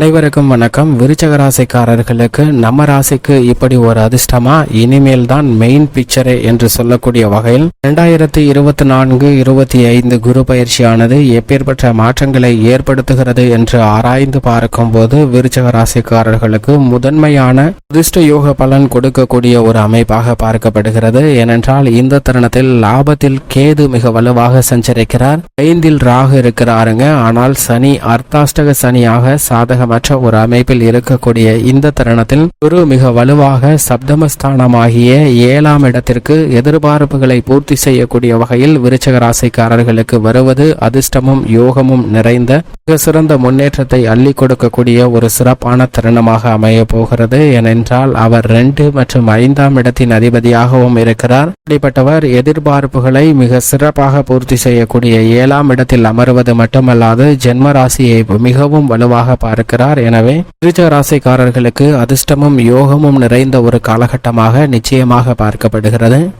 அனைவருக்கும் வணக்கம். விருச்சக ராசிக்காரர்களுக்கு நம்ம ராசிக்கு இப்படி ஒரு அதிர்ஷ்டமா? இனிமேல் தான் மெயின் பிக்சரே என்று சொல்லக்கூடிய வகையில் இரண்டாயிரத்தி இருபத்தி நான்கு இருபத்தி ஐந்து குரு பயிற்சியானது எப்பேற்பட்ட மாற்றங்களை ஏற்படுத்துகிறது என்று ஆராய்ந்து பார்க்கும் போது விருச்சக ராசிக்காரர்களுக்கு முதன்மையான அதிர்ஷ்ட யோக பலன் கொடுக்கக்கூடிய ஒரு அமைப்பாக பார்க்கப்படுகிறது. ஏனென்றால் இந்த தருணத்தில் லாபத்தில் கேது மிக வலுவாக சஞ்சரிக்கிறார். ஐந்தில் ராகு இருக்கிறாருங்க. ஆனால் சனி அர்த்தாஷ்டக சனியாக சாதகம் மற்ற ஒரு அமைப்பில் இருக்கக்கூடிய இந்த தருணத்தில் குரு மிக வலுவாக சப்தமஸ்தானமாகிய ஏழாம் இடத்திற்கு எதிர்பார்ப்புகளை பூர்த்தி செய்யக்கூடிய வகையில் விருச்சக ராசிக்காரர்களுக்கு வருவது அதிர்ஷ்டமும் யோகமும் நிறைந்த மிக சிறந்த முன்னேற்றத்தை அள்ளி கொடுக்கக்கூடிய ஒரு சிறப்பான தருணமாக அமைய போகிறது. ஏனென்றால் அவர் ரெண்டு மற்றும் ஐந்தாம் இடத்தின் அதிபதியாகவும் இருக்கிறார். அப்படிப்பட்டவர் எதிர்பார்ப்புகளை மிக சிறப்பாக பூர்த்தி செய்யக்கூடிய ஏழாம் இடத்தில் அமர்வது மட்டுமல்லாது ஜென்ம ராசியை மிகவும் வலுவாக பார்க்கிறார். எனவே ராசிக்காரர்களுக்கு அதிர்ஷ்டமும் யோகமும் நிறைந்த ஒரு காலகட்டமாக நிச்சயமாக பார்க்கப்படுகிறது.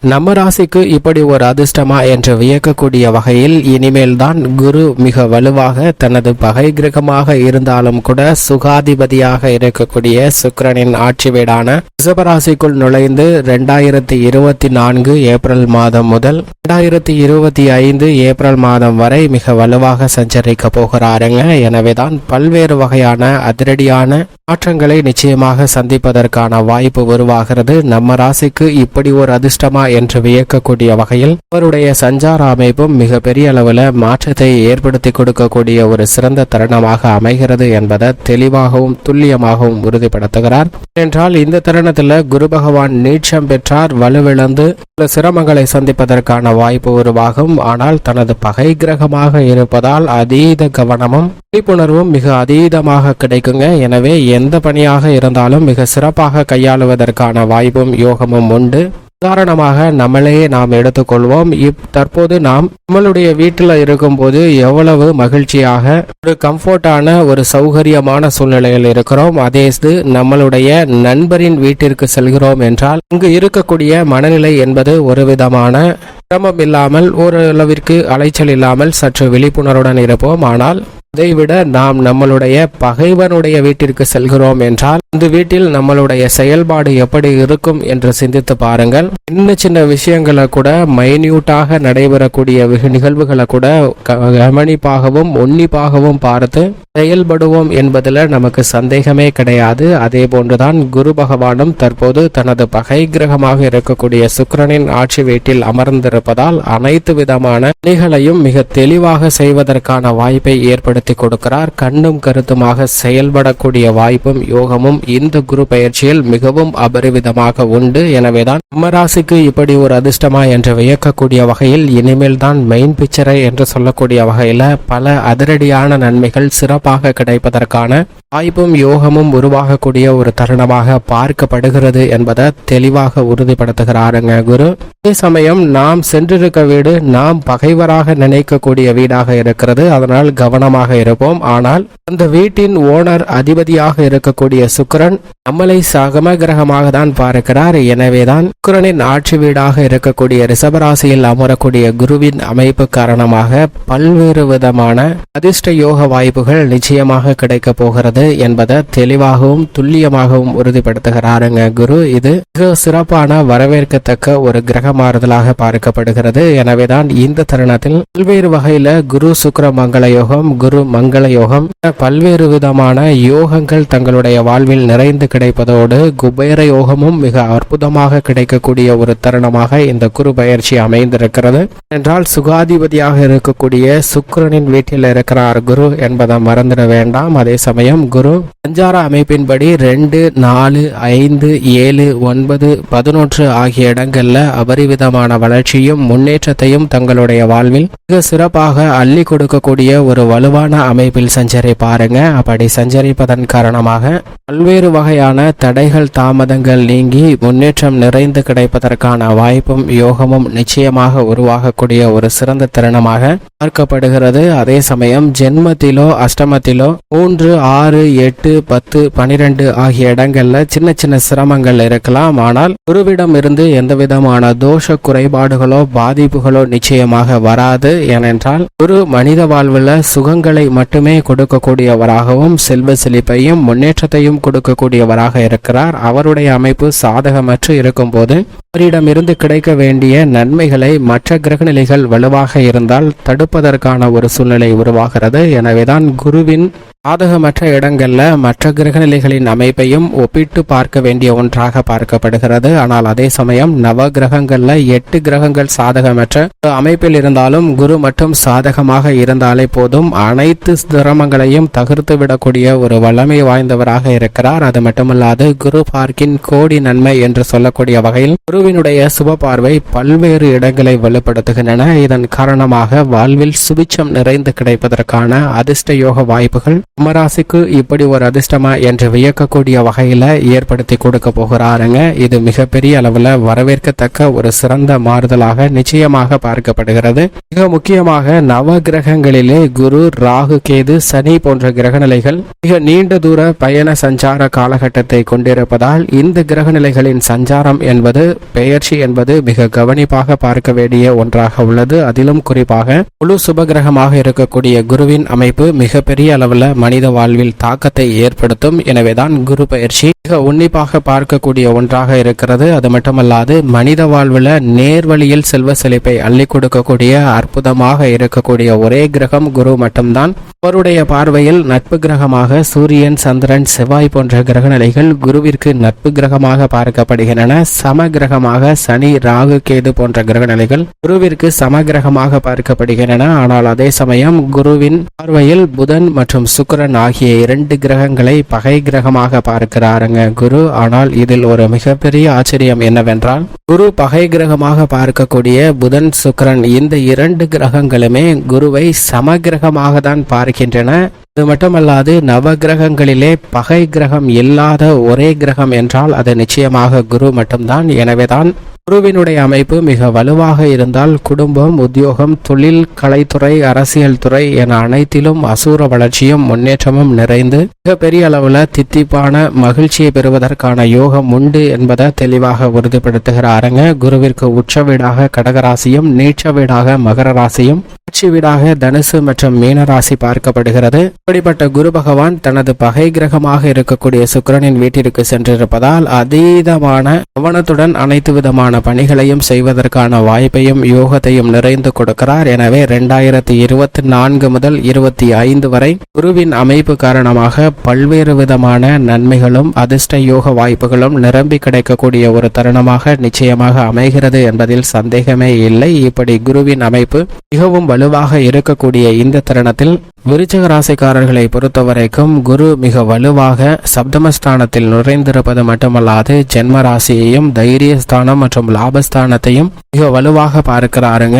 நம்ம ராசிக்கு இப்படி ஒரு அதிர்ஷ்டமா என்று வியக்கக்கூடிய வகையில் இனிமேல் தான் குரு மிக வலுவாக தனது பகை கிரகமாக இருந்தாலும் கூட சுகாதிபதியாக இருக்கக்கூடிய சுக்கிரனின் ஆட்சி வீடான ரிஷபராசிக்குள் நுழைந்து ரெண்டாயிரத்தி இருபத்தி நான்கு ஏப்ரல் மாதம் முதல் ரெண்டாயிரத்தி இருபத்தி ஐந்து ஏப்ரல் மாதம் வரை மிக வலுவாக சஞ்சரிக்க போகிறாருங்க. எனவேதான் பல்வேறு வகையான அதிரடியான மாற்றங்களை நிச்சயமாக சந்திப்பதற்கான வாய்ப்பு உருவாகிறது. நம்ம ராசிக்கு இப்படி ஒரு அதிர்ஷ்டமா என்று வியக்கக்கூடிய வகையில் அவருடைய சஞ்சார அமைப்பும் மிக பெரிய அளவில் மாற்றத்தை ஏற்படுத்தி கொடுக்கக்கூடிய ஒரு சிறந்த தருணமாக அமைகிறது என்பதை தெளிவாகவும் துல்லியமாகவும் உறுதிப்படுத்துகிறார். என்றால் இந்த தருணம் தருணத்தில் குரு பகவான் நீட்சம் பெற்றார் வலுவிழந்து சில சிரமங்களை சந்திப்பதற்கான வாய்ப்பு உருவாகும். ஆனால் தனது பகை கிரகமாக இருப்பதால் அதீத கவனமும் விழிப்புணர்வும் மிக அதீதமாக கிடைக்குங்க. எனவே எந்த பணியாக இருந்தாலும் மிக சிறப்பாக கையாளுவதற்கான வாய்ப்பும் யோகமும் உண்டு. உதாரணமாக நம்மளையே நாம் எடுத்துக்கொள்வோம். இப் தற்போது நாம் நம்மளுடைய வீட்டில் இருக்கும்போது எவ்வளவு மகிழ்ச்சியாக ஒரு கம்ஃபர்டான ஒரு சௌகரியமான சூழ்நிலையில் இருக்கிறோம். அதே இது நம்மளுடைய நண்பரின் வீட்டிற்கு செல்கிறோம் என்றால் அங்கு இருக்கக்கூடிய மனநிலை என்பது ஒரு விதமான சிரமம் இல்லாமல் ஓரளவிற்கு அலைச்சல் இல்லாமல் சற்று விழிப்புணர்வுடன் இருப்போம். ஆனால் அதைவிட நாம் நம்மளுடைய பகைவனுடைய வீட்டிற்கு செல்கிறோம் என்றால் அந்த வீட்டில் நம்மளுடைய செயல்பாடு எப்படி இருக்கும் என்று சிந்தித்து பாருங்கள். சின்ன சின்ன விஷயங்களை கூட மைன்யூட்டாக நடைபெறக்கூடிய நிகழ்வுகளை கூட கவனிப்பாகவும் உன்னிப்பாகவும் பார்த்து செயல்படுவோம் என்பதில் நமக்கு சந்தேகமே கிடையாது. அதே போன்றுதான் குரு பகவானும் தற்போது தனது பகை கிரகமாக இருக்கக்கூடிய சுக்கிரனின் ஆட்சி வீட்டில் அமர்ந்திருப்பதால் அனைத்து விதமான பணிகளையும் மிக தெளிவாக செய்வதற்கான வாய்ப்பை ஏற்படுத்த கொடுக்கிறார். கண்ணும் கருத்துமாக செயல்படக்கூடிய வாய்ப்பும் யோகமும் இந்த குரு பயிற்சியில் மிகவும் அபரிவிதமாக உண்டு. எனவேதான் அம்மராசிக்கு இப்படி ஒரு அதிர்ஷ்டமா என்று வியக்கக்கூடிய வகையில் இனிமேல் தான் மெயின் பிக்சரை என்று சொல்லக்கூடிய வகையில பல அதிரடியான நன்மைகள் சிறப்பாக கிடைப்பதற்கான வாய்ப்பும் யோகமும் உருவாகக்கூடிய ஒரு தருணமாக பார்க்கப்படுகிறது என்பதை தெளிவாக உறுதிப்படுத்துகிறாருங்க குரு. அதே சமயம் நாம் சென்றிருக்க வீடு நாம் பகைவராக நினைக்கக்கூடிய வீடாக இருக்கிறது. அதனால் கவனமாக இருப்போம். ஆனால் அந்த வீட்டின் ஓனர் அதிபதியாக இருக்கக்கூடிய சுக்கரன் நம்மளை சகம கிரகமாக தான் பார்க்கிறார். எனவேதான் சுக்கரனின் ஆட்சி வீடாக இருக்கக்கூடிய ரிஷபராசியில் அமரக்கூடிய குருவின் அமைப்பு காரணமாக பல்வேறு விதமான அதிர்ஷ்ட யோக வாய்ப்புகள் நிச்சயமாக கிடைக்க போகிறது. என்பதை தெளிவாகவும் துல்லியமாகவும் உறுதிப்படுத்துகிறாருங்க குரு. இது மிக சிறப்பான வரவேற்கத்தக்க ஒரு கிரக மாறுதலாக பார்க்கப்படுகிறது. எனவேதான் இந்த தருணத்தில் பல்வேறு வகையில குரு சுக்கர மங்கள யோகம் குரு மங்கள யோகம் பல்வேறு விதமான யோகங்கள் தங்களுடைய வாழ்வில் நிறைந்து கிடைப்பதோடு குபேர யோகமும் மிக அற்புதமாக கிடைக்கக்கூடிய ஒரு தருணமாக இந்த குரு பயிற்சி அமைந்திருக்கிறது. என்றால் சுகாதிபதியாக இருக்கக்கூடிய சுக்கரனின் வீட்டில் இருக்கிறார் குரு என்பதை மறந்துட வேண்டாம். அதே சமயம் குரு. சஞ்சார அமைப்பின்படி ரெண்டு நாலு ஐந்து ஏழு ஒன்பது பதினொன்று ஆகிய இடங்கள்ல அபரிவிதமான வளர்ச்சியும் முன்னேற்றத்தையும் தங்களுடைய வாழ்வில் மிக சிறப்பாக அள்ளி கொடுக்கக்கூடிய ஒரு வலுவான அமைப்பில் சஞ்சரிப்பாருங்க அப்படி சஞ்சரிப்பதன் காரணமாக பல்வேறு வகையான தடைகள் தாமதங்கள் நீங்கி முன்னேற்றம் நிறைந்து கிடைப்பதற்கான வாய்ப்பும் யோகமும் நிச்சயமாக உருவாகக்கூடிய ஒரு சிறந்த தருணமாக பார்க்கப்படுகிறது. அதே சமயம் ஜென்மத்திலோ அஷ்டமத்திலோ மூன்று ஆறு எட்டு பத்து பனிரெண்டு ஆகிய இடங்கள்ல சின்ன சின்ன சிரமங்கள் இருக்கலாம். ஆனால் குருவிடம் இருந்து எந்த விதமான தோஷ குறைபாடுகளோ பாதிப்புகளோ நிச்சயமாக வராது. ஏனென்றால் குரு மனித வாழ்வில் சுகங்களை மட்டுமே கொடுக்கக்கூடியவராகவும் செல்வ செழிப்பையும் முன்னேற்றத்தையும் கொடுக்கக்கூடியவராக இருக்கிறார். அவருடைய அமைப்பு சாதகமற்று இருக்கும்போது அவரிடமிருந்து கிடைக்க வேண்டிய நன்மைகளை மற்ற கிரகநிலைகள் வலுவாக இருந்தால் தடுப்பதற்கான ஒரு சூழ்நிலை உருவாகிறது. எனவேதான் குருவின் சாதகமற்ற இடங்கள்ல மற்ற கிரகநிலைகளின் அமைப்பையும் ஒப்பிட்டு பார்க்க வேண்டிய ஒன்றாக பார்க்கப்படுகிறது. ஆனால் அதே சமயம் நவ கிரகங்கள்ல எட்டு கிரகங்கள் சாதகமற்ற ஒரு அமைப்பில் இருந்தாலும் குரு மட்டும் சாதகமாக இருந்தாலே போதும். அனைத்து சிரமங்களையும் தகர்த்து விடக்கூடிய ஒரு வல்லமை வாய்ந்தவராக இருக்கிறார். அது மட்டுமல்லாது குரு பார்க்கின் கோடி நன்மை என்று சொல்லக்கூடிய வகையில் குருவினுடைய சுப பார்வை பல்வேறு இடங்களை வலுப்படுத்துகின்றன. இதன் காரணமாக வாழ்வில் சுபிச்சம் நிறைந்து கிடைப்பதற்கான அதிர்ஷ்ட யோக வாய்ப்புகள் கும்பராசிக்கு இப்படி ஒரு அதிர்ஷ்டமா என்று வியக்கக்கூடிய வகையில ஏற்படுத்தி கொடுக்க போகிறாருங்க. இது மிகப்பெரிய அளவுல வரவேற்கத்தக்க ஒரு சிறந்த மாறுதலாக நிச்சயமாக பார்க்கப்படுகிறது. மிக முக்கியமாக நவ கிரகங்களிலே குரு ராகு கேது சனி போன்ற கிரகநிலைகள் மிக நீண்ட தூர பயண சஞ்சார காலகட்டத்தை கொண்டிருப்பதால் இந்த கிரகநிலைகளின் சஞ்சாரம் என்பது பெயர்ச்சி என்பது மிக கவனிப்பாக பார்க்க வேண்டிய ஒன்றாக உள்ளது. அதிலும் குறிப்பாக முழு சுபகிரகமாக இருக்கக்கூடிய குருவின் அமைப்பு மிகப்பெரிய அளவுல மனித வாழ்வில் தாக்கத்தை ஏற்படுத்தும். எனவேதான் குரு பயிற்சி மிக உன்னிப்பாக பார்க்கக்கூடிய ஒன்றாக இருக்கிறது. அது மட்டுமல்லாது மனித வாழ்வில் நேர்வழியில் செல்வ செழிப்பை அள்ளி கொடுக்கக்கூடிய அற்புதமாக இருக்கக்கூடிய ஒரே கிரகம் குரு மட்டும்தான். அவருடைய பார்வையில் நட்பு கிரகமாக சூரியன் சந்திரன் செவ்வாய் போன்ற கிரகநிலைகள் குருவிற்கு நட்பு கிரகமாக பார்க்கப்படுகின்றன. சம கிரகமாக சனி ராகு கேது போன்ற கிரகநிலைகள் குருவிற்கு சம கிரகமாக பார்க்கப்படுகின்றன. ஆனால் அதே சமயம் குருவின் பார்வையில் புதன் மற்றும் சுக்கிரன் ஆகிய இரண்டு கிரகங்களை பகை கிரகமாக பார்க்கிறாருங்க குரு. ஆனால் இதில் ஒரு மிகப்பெரிய ஆச்சரியம் என்னவென்றால் குரு பகை கிரகமாக பார்க்கக்கூடிய புதன் சுக்கிரன் இந்த இரண்டு கிரகங்களுமே குருவை சம கிரகமாக தான் பார்க்கின்றன அது மட்டுமல்லாது நவ கிரகங்களிலே பகை கிரகம் இல்லாத ஒரே கிரகம் என்றால் அது நிச்சயமாக குரு மட்டும்தான். எனவேதான் குருவினுடைய அமைப்பு மிக வலுவாக இருந்தால் குடும்பம் உத்தியோகம் தொழில் கலைத்துறை அரசியல் துறை என அனைத்திலும் அசூர வளர்ச்சியும் முன்னேற்றமும் நிறைந்து மிக பெரிய அளவுல தித்திப்பான மகிழ்ச்சியை பெறுவதற்கான யோகம் உண்டு என்பதை தெளிவாக உறுதிப்படுத்துகிறாருங்க. குருவிற்கு உச்ச வீடாக கடகராசியும் நீச்ச வீடாக மகர ராசியும் ஆட்சி வீடாக தனுசு மற்றும் மீனராசி பார்க்கப்படுகிறது. இப்படிப்பட்ட குரு பகவான் தனது பகை கிரகமாக இருக்கக்கூடிய சுக்கிரனின் வீட்டிற்கு சென்றிருப்பதால் அதீதமான கவனத்துடன் அனைத்து விதமான பணிகளையும் செய்வதற்கான வாய்ப்பையும் யோகத்தையும் நிறைந்து கொடுக்கிறார். எனவே இரண்டாயிரத்தி இருபத்தி நான்கு முதல் இருபத்தி ஐந்து வரை குருவின் அமைப்பு காரணமாக பல்வேறு விதமான நன்மைகளும் அதிர்ஷ்ட யோக வாய்ப்புகளும் நிரம்பி கிடைக்கக்கூடிய ஒரு தருணமாக நிச்சயமாக அமைகிறது என்பதில் சந்தேகமே இல்லை. இப்படி குருவின் அமைப்பு மிகவும் வலுவாக இருக்கக்கூடிய இந்த தருணத்தில் விருச்சக ராசிக்காரர்களை பொறுத்தவரைக்கும் குரு மிக வலுவாக சப்தமஸ்தானத்தில் நுழைந்திருப்பது மட்டுமல்லாது ஜென்ம ராசியையும் தைரியஸ்தானம் மற்றும் லாபஸ்தானத்தையும் மிக வலுவாக பார்க்கிறாருங்க.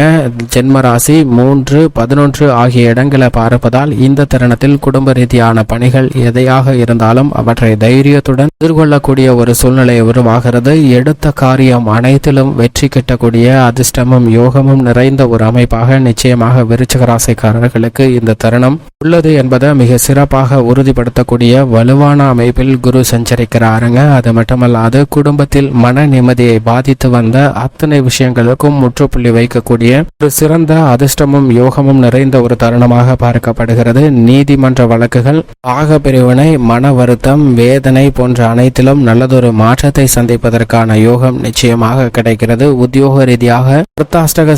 ஜென்ம ராசி மூன்று பதினொன்று ஆகிய இடங்களை பார்ப்பதால் இந்த தருணத்தில் குடும்ப ரீதியான பணிகள் எதையாக இருந்தாலும் அவற்றை தைரியத்துடன் எதிர்கொள்ளக்கூடிய ஒரு சூழ்நிலை உருவாகிறது. எடுத்த காரியம் அனைத்திலும் வெற்றி கிட்டக்கூடிய அதிர்ஷ்டமும் யோகமும் நிறைந்த ஒரு அமைப்பாக நிச்சயமாக விருச்சக ராசிக்காரர்களுக்கு இந்த தருணம் உள்ளது என்பதை மிக சிறப்பாக உறுதிப்படுத்தக்கூடிய வலுவான அமைப்பில் குரு சஞ்சரிக்கிறாருங்க. அது மட்டுமல்லாது குடும்பத்தில் மன நிம்மதியை பாதித்து வந்த அத்தனை விஷயங்களுக்கும் முற்றுப்புள்ளி வைக்கக்கூடிய ஒரு சிறந்த அதிர்ஷ்டமும் யோகமும் நிறைந்த ஒரு தருணமாக பார்க்கப்படுகிறது. நீதிமன்ற வழக்குகள் ஆக பிரிவினை மன வருத்தம் வேதனை போன்ற அனைத்திலும் நல்லதொரு மாற்றத்தை சந்திப்பதற்கான யோகம் நிச்சயமாக கிடைக்கிறது. உத்தியோக ரீதியாக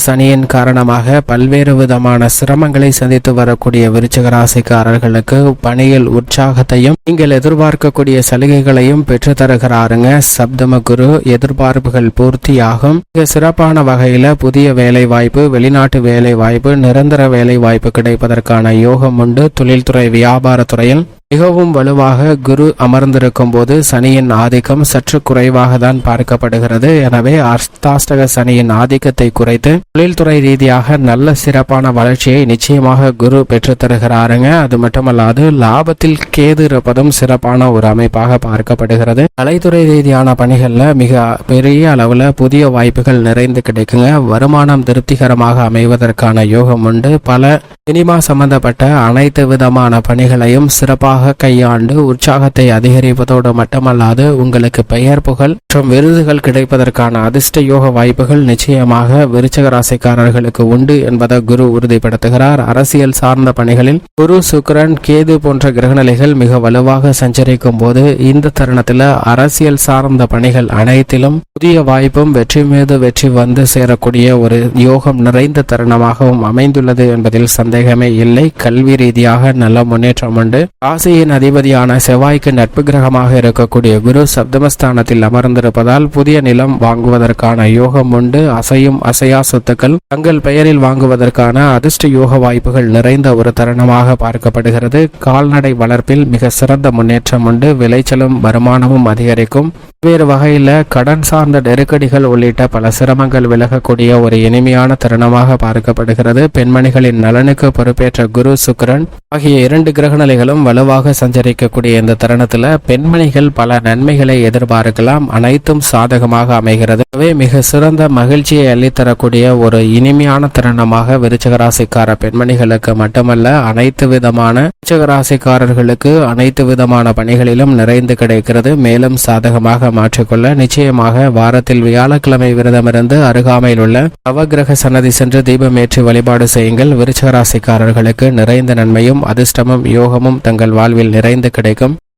சனியின் காரணமாக பல்வேறு விதமான சிரமங்களை சந்தித்து வரக்கூடிய விருச்சிக ராசிக்காரர்களுக்கு பணியில் உற்சாகத்தையும் நீங்கள் எதிர்பார்க்கக்கூடிய சலுகைகளையும் பெற்று தருகிறாருங்க சப்தம குரு எதிர்பார்ப்புகள் பூர்த்தியாகும். மிக சிறப்பான வகையில புதிய வேலை வாய்ப்பு வெளிநாட்டு வேலை வாய்ப்பு நிரந்தர வேலை வாய்ப்பு கிடைப்பதற்கான யோகம் உண்டு. தொழில்துறை வியாபாரத்துறையில் மிகவும் வலுவாக குரு அமர்ந்திருக்கும் போது சனியின் ஆதிக்கம் சற்று குறைவாக தான் பார்க்கப்படுகிறது. எனவே அர்த்தாஷ்டக சனியின் ஆதிக்கத்தை குறைத்து தொழில்துறை ரீதியாக நல்ல சிறப்பான வளர்ச்சியை நிச்சயமாக குரு பெற்று தருகிறாருங்க. அது மட்டுமல்லாது லாபத்தில் கேது இருப்பதும் சிறப்பான ஒரு அமைப்பாக பார்க்கப்படுகிறது. கலைத்துறை ரீதியான பணிகள்ல மிக பெரிய அளவுல புதிய வாய்ப்புகள் நிறைந்து கிடைக்குங்க. வருமானம் திருப்திகரமாக அமைவதற்கான யோகம் உண்டு. பல சினிமா சம்பந்தப்பட்ட அனைத்து விதமான பணிகளையும் சிறப்பாக சிறப்பாக கையாண்டு உற்சாகத்தை அதிகரிப்பதோடு மட்டுமல்லாது உங்களுக்கு பெயர் புகழ் மற்றும் விருதுகள் கிடைப்பதற்கான அதிர்ஷ்ட யோக வாய்ப்புகள் நிச்சயமாக விருச்சக ராசிக்காரர்களுக்கு உண்டு என்பதை குரு உறுதிப்படுத்துகிறார். அரசியல் சார்ந்த பணிகளில் குரு சுக்கரன் கேது போன்ற கிரகநிலைகள் மிக வலுவாக சஞ்சரிக்கும் போது இந்த தருணத்தில் அரசியல் சார்ந்த பணிகள் அனைத்திலும் புதிய வாய்ப்பும் வெற்றி மீது வெற்றி வந்து சேரக்கூடிய ஒரு யோகம் நிறைந்த தருணமாகவும் அமைந்துள்ளது என்பதில் சந்தேகமே இல்லை. கல்வி ரீதியாக நல்ல முன்னேற்றம் உண்டு. ராசியின் அதிபதியான செவ்வாய்க்கு நட்பு கிரகமாக இருக்கக்கூடிய குரு சப்தமஸ்தானத்தில் அமர்ந்திருப்பதால் புதிய நிலம் வாங்குவதற்கான யோகம் உண்டு. அசையும் அசையா சொத்துக்கள் தங்கள் பெயரில் வாங்குவதற்கான அதிர்ஷ்ட யோக வாய்ப்புகள் நிறைந்த ஒரு தருணமாக பார்க்கப்படுகிறது. கால்நடை வளர்ப்பில் மிக சிறந்த முன்னேற்றம் உண்டு. விளைச்சலும் வருமானமும் அதிகரிக்கும். பல்வேறு வகையில் கடன் சார்ந்த நெருக்கடிகள் உள்ளிட்ட பல சிரமங்கள் விலகக்கூடிய ஒரு இனிமையான தருணமாக பார்க்கப்படுகிறது. பெண்மணிகளின் நலனுக்கு பொறுப்பேற்ற குரு சுக்கிரன் ஆகிய இரண்டு கிரகநிலைகளும் வலுவாக சஞ்சரிக்கக்கூடிய இந்த தருணத்தில் பெண்மணிகள் பல நன்மைகளை எதிர்பார்க்கலாம். அனைத்தும் சாதகமாக அமைகிறது. எனவே மிக சிறந்த மகிழ்ச்சியை அள்ளித்தரக்கூடிய ஒரு இனிமையான தருணமாக விருச்சகராசிக்கார பெண்மணிகளுக்கு மட்டுமல்ல அனைத்து விதமான விருச்சகராசிக்காரர்களுக்கு அனைத்து விதமான பணிகளிலும் நிறைந்து கிடைக்கிறது. மேலும் சாதகமாக மாற்றிக்கொள்ள நிச்சயமாக வாரத்தில் வியாழக்கிழமை விரதமிருந்து அருகாமையில் உள்ள நவகிரக சன்னதி சென்று தீபம் ஏற்றி வழிபாடு செய்யுங்கள். விருச்சகராசிக்காரர்களுக்கு நிறைந்த நன்மையும் அதிர்ஷ்டமும் யோகமும் தங்கள் வாழ்வில் நிறைந்து கிடைக்கும்.